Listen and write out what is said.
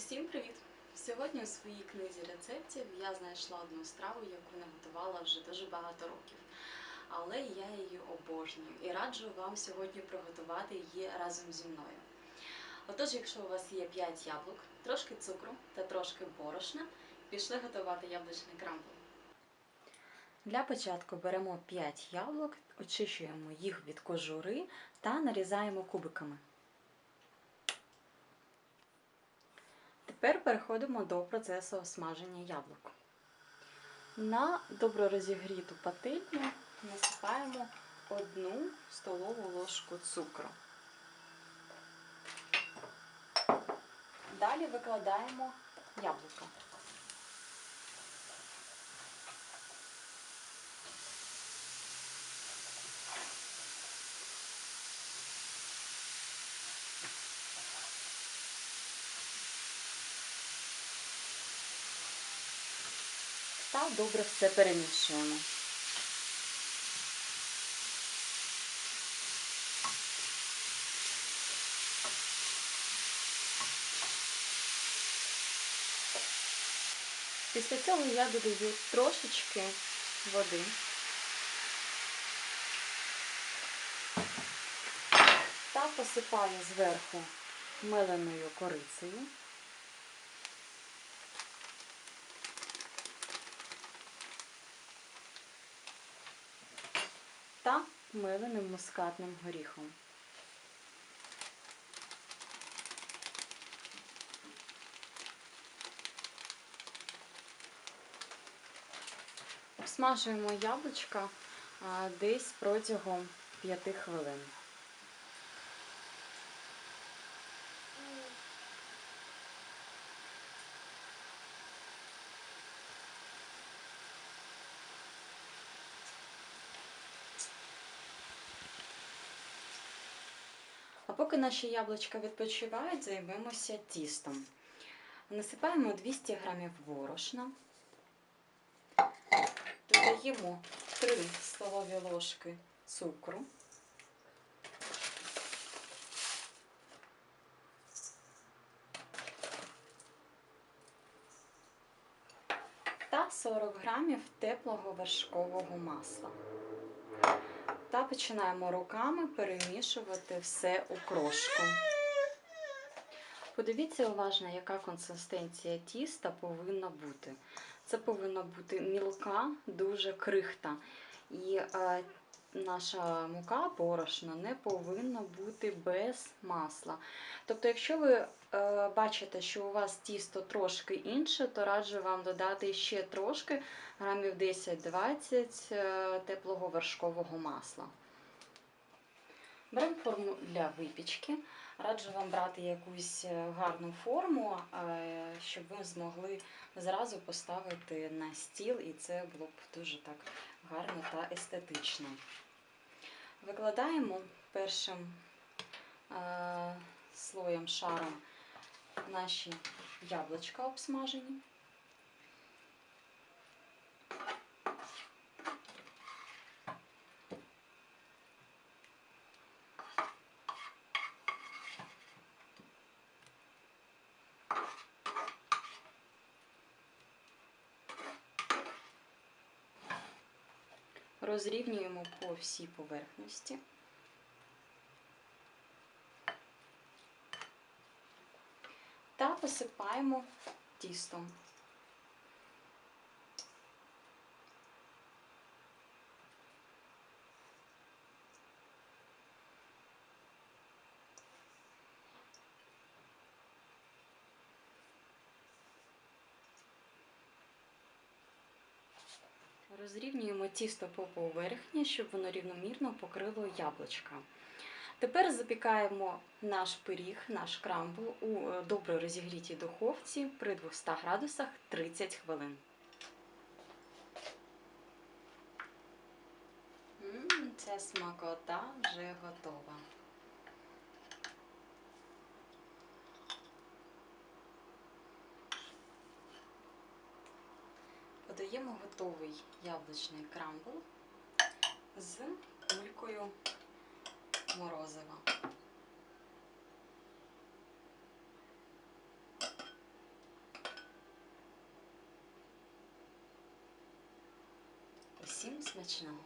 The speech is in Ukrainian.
Усім привіт! Сьогодні у своїй книзі рецептів я знайшла одну страву, яку не готувала вже дуже багато років. Але я її обожнюю і раджу вам сьогодні приготувати її разом зі мною. Отож, якщо у вас є 5 яблук, трошки цукру та трошки борошна, пішли готувати яблучний крамбл. Для початку беремо 5 яблук, очищуємо їх від кожури та нарізаємо кубиками. Тепер переходимо до процесу смаження яблук. На добре розігріту пательню насипаємо одну столову ложку цукру. Далі викладаємо яблука. Та добре все перемішуємо. Після цього я додаю трошечки води. Та посипаю зверху меленою корицею. та меленим мускатним горіхом. Обсмажуємо яблучка десь протягом 5 хвилин. А поки наші яблучка відпочивають, займемося тістом. Насипаємо 200 г борошна, додаємо 3 столові ложки цукру. Та 40 грамів теплого вершкового масла та починаємо руками перемішувати все у крошку. Подивіться уважно, яка консистенція тіста повинна бути. Це повинна бути мілка, дуже крихта. І е, наша мука борошна не повинна бути без масла. Тобто, якщо ви е, бачите, що у вас тісто трошки інше, то раджу вам додати ще трошки грамів 10-20 е, теплого вершкового масла. Беремо форму для випічки. Раджу вам брати якусь е, гарну форму, е, щоб ви змогли зразу поставити на стіл, і це було б дуже так гарно та естетично. Викладаємо першим е, слоєм шаром наші яблучка обсмажені. Розрівнюємо по всій поверхності. Та посипаємо тістом. Розрівнюємо тісто по поверхні, щоб воно рівномірно покрило яблучка. Тепер запікаємо наш пиріг, наш крамбл у е, добре розігрітій духовці при 200 градусах 30 хвилин. Ця смакота вже готова. Подаємо готовий яблучний крамбл з кулькою морозива. Усім смачного!